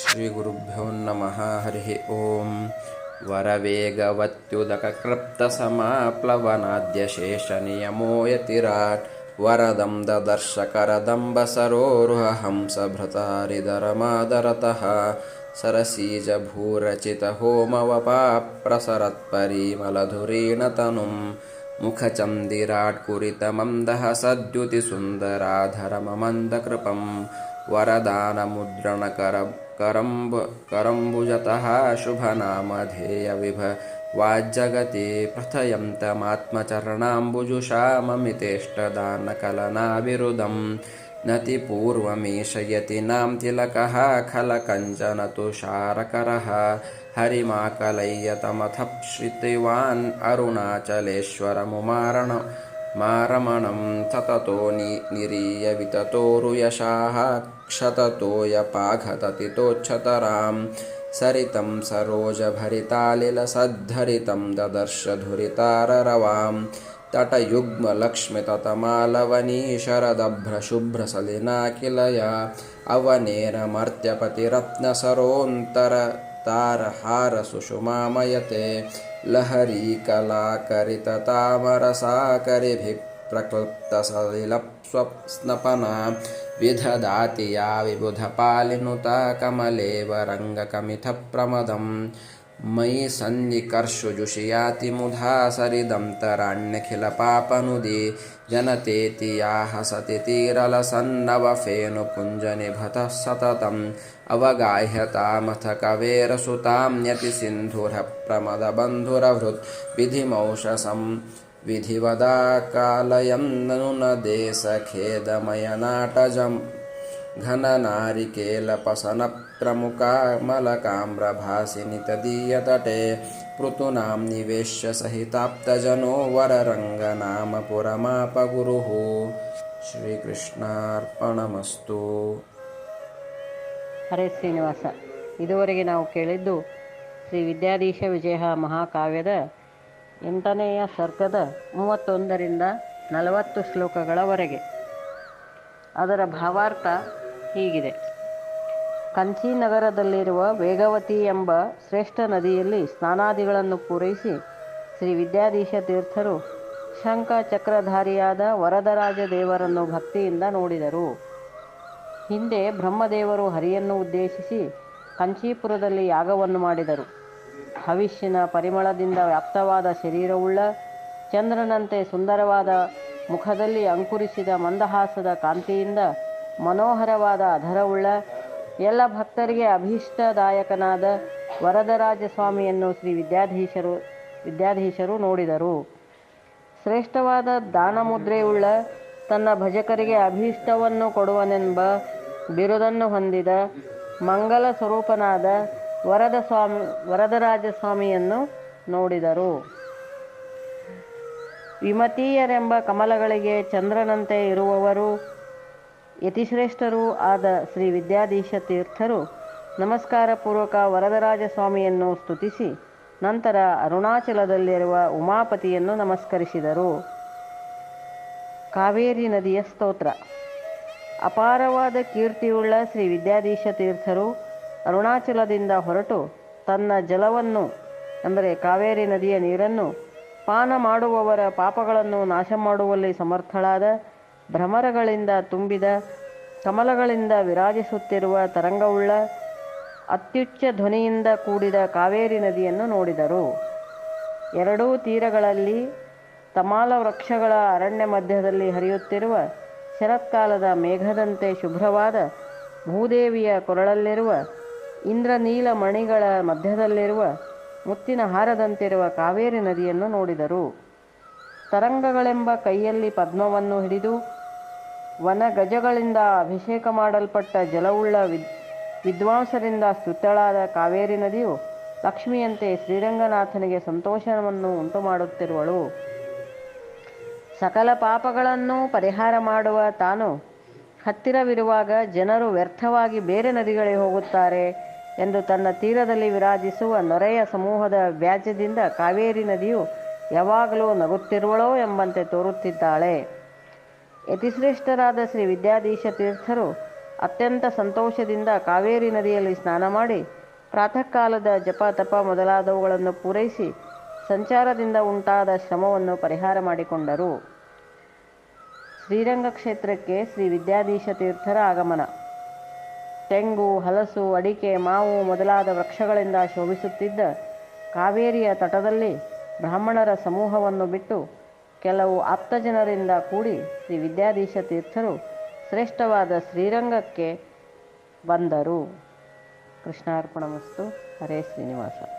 श्रीगुरुभ्यो नमः हरिः ॐ वरवेगवत्युदककृप्तसमाप्लवनाद्यशेषनियमो यतिराट् वरदं ददर्शकरदम्बसरोरुहंसभृतारिदरमादरतः सरसीजभूरचितहोमवपाप्रसरत्परिमलधुरेण तनुं मुखचन्दिराट्कुरितमन्दः सद्युतिसुन्दराधरममन्दकृपं वरदानमुद्रणकर करम्ब करम्बुजतः शुभनामधेयविभवाज्जगति प्रथयन्तमात्मचरणाम्बुजुशाममितेष्टदानकलनाविरुदं नति पूर्वमीशयति नां तिलकः खलकञ्चन तुषारकरः हरिमाकलय्यतमथप् श्रुतिवान् अरुणाचलेश्वरमुमारण। मारमणं सततो नि निरीयविततोरुयशाः क्षततोयपाघततितोच्छतरां सरितं सरोजभरितालिलसद्धरितं ददर्श धुरिताररवां तटयुग्मलक्ष्मिततमालवनी किलया अवनेरमर्त्यपतिरत्नसरोऽन्तरतारहारसुषुमामयते लहरीकलाकरिततामरसाकरिभिः प्रक्लृप्तसलिलस्वप्नपना विधदाति या विबुधपालिनुता कमलेव रङ्गकमिथप्रमदं मयि सन्निकर्षुजुषि याति मुधा सरिदं तराण्यखिलपापनुदी जनतेति या हसतिरलसन्नवफेनुपुञ्जनिभतः सततम् अवगाह्यतामथ कवेरसुतां न्यतिसिन्धुरप्रमदबन्धुरहृद्विधिमौषसं विधिवदा कालयं ननुनदेशखेदमयनाटजं घन नारिकेलपसनप् घननारिकेलपसनप्रमुखामलकाम्रभासिनि तदीयतटे पृतूनां निवेश्य सहिताप्तजनो वररङ्गनामपुरमापगुरुः ಶ್ರೀಕೃಷ್ಣಾರ್ಪಣಮಸ್ತು ಹರೇ ಶ್ರೀನಿವಾಸ ಇದುವರೆಗೆ ನಾವು ಕೇಳಿದ್ದು ಶ್ರೀ ವಿದ್ಯಾಧೀಶ ವಿಜಯ ಮಹಾಕಾವ್ಯದ ಎಂಟನೆಯ ಸರ್ಗದ ಮೂವತ್ತೊಂದರಿಂದ ನಲವತ್ತು ಶ್ಲೋಕಗಳವರೆಗೆ ಅದರ ಭಾವಾರ್ಥ ಹೀಗಿದೆ ಕಂಚಿ ನಗರದಲ್ಲಿರುವ ವೇಗವತಿ ಎಂಬ ಶ್ರೇಷ್ಠ ನದಿಯಲ್ಲಿ ಸ್ನಾನಾದಿಗಳನ್ನು ಪೂರೈಸಿ ಶ್ರೀ ವಿದ್ಯಾಧೀಶ ತೀರ್ಥರು ಶಂಖ ಚಕ್ರಧಾರಿಯಾದ ವರದರಾಜ ದೇವರನ್ನು ಭಕ್ತಿಯಿಂದ ನೋಡಿದರು. ಹಿಂದೆ ಬ್ರಹ್ಮದೇವರು ಹರಿಯನ್ನು ಉದ್ದೇಶಿಸಿ ಕಂಚೀಪುರದಲ್ಲಿ ಯಾಗವನ್ನು ಮಾಡಿದರು. ಹವಿಷ್ಯನ ಪರಿಮಳದಿಂದ ವ್ಯಾಪ್ತವಾದ ಶರೀರವುಳ್ಳ ಚಂದ್ರನಂತೆ ಸುಂದರವಾದ ಮುಖದಲ್ಲಿ ಅಂಕುರಿಸಿದ ಮಂದಹಾಸದ ಕಾಂತಿಯಿಂದ ಮನೋಹರವಾದ ಅಧರವುಳ್ಳ ಎಲ್ಲ ಭಕ್ತರಿಗೆ ಅಭೀಷ್ಟದಾಯಕನಾದ ವರದರಾಜ ಸ್ವಾಮಿಯನ್ನು ಶ್ರೀ ವಿದ್ಯಾಧೀಶರು ವಿದ್ಯಾಧೀಶರು ನೋಡಿದರು. ಶ್ರೇಷ್ಠವಾದ ದಾನಮುದ್ರೆಯುಳ್ಳ ತನ್ನ ಭಜಕರಿಗೆ ಅಭೀಷ್ಟವನ್ನು ಕೊಡುವನೆಂಬ ಬಿರುದನ್ನು ಹೊಂದಿದ ಮಂಗಲ ಸ್ವರೂಪನಾದ ವರದ ಸ್ವಾಮಿ ವರದರಾಜ ಸ್ವಾಮಿಯನ್ನು ನೋಡಿದರು. ವಿಮತೀಯರೆಂಬ ಕಮಲಗಳಿಗೆ ಚಂದ್ರನಂತೆ ಇರುವವರು ಯತಿಶ್ರೇಷ್ಠರೂ ಆದ ಶ್ರೀ ವಿದ್ಯಾಧೀಶ ತೀರ್ಥರು ನಮಸ್ಕಾರ ಪೂರ್ವಕ ವರದರಾಜ ಸ್ವಾಮಿಯನ್ನು ಸ್ತುತಿಸಿ, ನಂತರ ಅರುಣಾಚಲದಲ್ಲಿರುವ ಉಮಾಪತಿಯನ್ನು ನಮಸ್ಕರಿಸಿದರು. ಕಾವೇರಿ ನದಿಯ ಸ್ತೋತ್ರ. ಅಪಾರವಾದ ಕೀರ್ತಿಯುಳ್ಳ ಶ್ರೀ ವಿದ್ಯಾಧೀಶ ತೀರ್ಥರು ಅರುಣಾಚಲದಿಂದ ಹೊರಟು ತನ್ನ ಜಲವನ್ನು, ಅಂದರೆ ಕಾವೇರಿ ನದಿಯ ನೀರನ್ನು, ಪಾನ ಮಾಡುವವರ ಪಾಪಗಳನ್ನು ನಾಶ ಮಾಡುವಲ್ಲಿ ಸಮರ್ಥಳಾದ ಭ್ರಮರಗಳಿಂದ ತುಂಬಿದ, ಕಮಲಗಳಿಂದ ವಿರಾಜಿಸುತ್ತಿರುವ ತರಂಗವುಳ್ಳ ಅತ್ಯುಚ್ಚ ಧ್ವನಿಯಿಂದ ಕೂಡಿದ ಕಾವೇರಿ ನದಿಯನ್ನು ನೋಡಿದರು. ಎರಡೂ ತೀರಗಳಲ್ಲಿ ತಮಾಲ ವೃಕ್ಷಗಳ ಅರಣ್ಯ ಮಧ್ಯದಲ್ಲಿ ಹರಿಯುತ್ತಿರುವ ಶರತ್ಕಾಲದ ಮೇಘದಂತೆ ಶುಭ್ರವಾದ ಭೂದೇವಿಯ ಕೊರಳಲ್ಲಿರುವ, ಇಂದ್ರನೀಲ ಮಣಿಗಳ ಮಧ್ಯದಲ್ಲಿರುವ, ಮುತ್ತಿನ ಹಾರದಂತಿರುವ ಕಾವೇರಿ ನದಿಯನ್ನು ನೋಡಿದರು. ತರಂಗಗಳೆಂಬ ಕೈಯಲ್ಲಿ ಪದ್ಮವನ್ನು ಹಿಡಿದು ವನ ಗಜಗಳಿಂದ ಅಭಿಷೇಕ ಮಾಡಲ್ಪಟ್ಟ ಜಲವುಳ್ಳ ವಿದ್, ವಿದ್ವಾಂಸರಿಂದ ಸ್ತುತಳಾದ ಕಾವೇರಿ ನದಿಯು ಲಕ್ಷ್ಮಿಯಂತೆ ಶ್ರೀರಂಗನಾಥನಿಗೆ ಸಂತೋಷವನ್ನು ಉಂಟು ಮಾಡುತ್ತಿರುವಳು ಸಕಲ ಪಾಪಗಳನ್ನು ಪರಿಹಾರ ಮಾಡುವ ತಾನು ಹತ್ತಿರವಿರುವಾಗ ಜನರು ವ್ಯರ್ಥವಾಗಿ ಬೇರೆ ನದಿಗಳಿಗೆ ಹೋಗುತ್ತಾರೆ ಎಂದು ತನ್ನ ತೀರದಲ್ಲಿ ವಿರಾಜಿಸುವ ನೊರೆಯ ಸಮೂಹದ ವ್ಯಾಜ್ಯದಿಂದ ಕಾವೇರಿ ನದಿಯು ಯಾವಾಗಲೂ ನಗುತ್ತಿರುವಳೋ ಎಂಬಂತೆ ತೋರುತ್ತಿದ್ದಾಳೆ. ಯತಿಶ್ರೇಷ್ಠರಾದ ಶ್ರೀ ವಿದ್ಯಾಧೀಶ ತೀರ್ಥರು ಅತ್ಯಂತ ಸಂತೋಷದಿಂದ ಕಾವೇರಿ ನದಿಯಲ್ಲಿ ಸ್ನಾನ ಮಾಡಿ ಪ್ರಾತಃ ಕಾಲದ ಜಪ ತಪ ಮೊದಲಾದವುಗಳನ್ನು ಪೂರೈಸಿ ಸಂಚಾರದಿಂದ ಉಂಟಾದ ಶ್ರಮವನ್ನು ಪರಿಹಾರ ಮಾಡಿಕೊಂಡರು. ಶ್ರೀರಂಗ ಕ್ಷೇತ್ರಕ್ಕೆ ಶ್ರೀ ವಿದ್ಯಾಧೀಶ ತೀರ್ಥರ ಆಗಮನ. ತೆಂಗು, ಹಲಸು, ಅಡಿಕೆ, ಮಾವು ಮೊದಲಾದ ವೃಕ್ಷಗಳಿಂದ ಶೋಭಿಸುತ್ತಿದ್ದ ಕಾವೇರಿಯ ತಟದಲ್ಲಿ ಬ್ರಾಹ್ಮಣರ ಸಮೂಹವನ್ನು ಬಿಟ್ಟು ಕೆಲವು ಆಪ್ತಜನರಿಂದ ಕೂಡಿ ಶ್ರೀ ವಿದ್ಯಾಧೀಶ ತೀರ್ಥರು ಶ್ರೇಷ್ಠವಾದ ಶ್ರೀರಂಗಕ್ಕೆ ಬಂದರು. ಕೃಷ್ಣಾರ್ಪಣಮಸ್ತು ಹರೇ ಶ್ರೀನಿವಾಸ.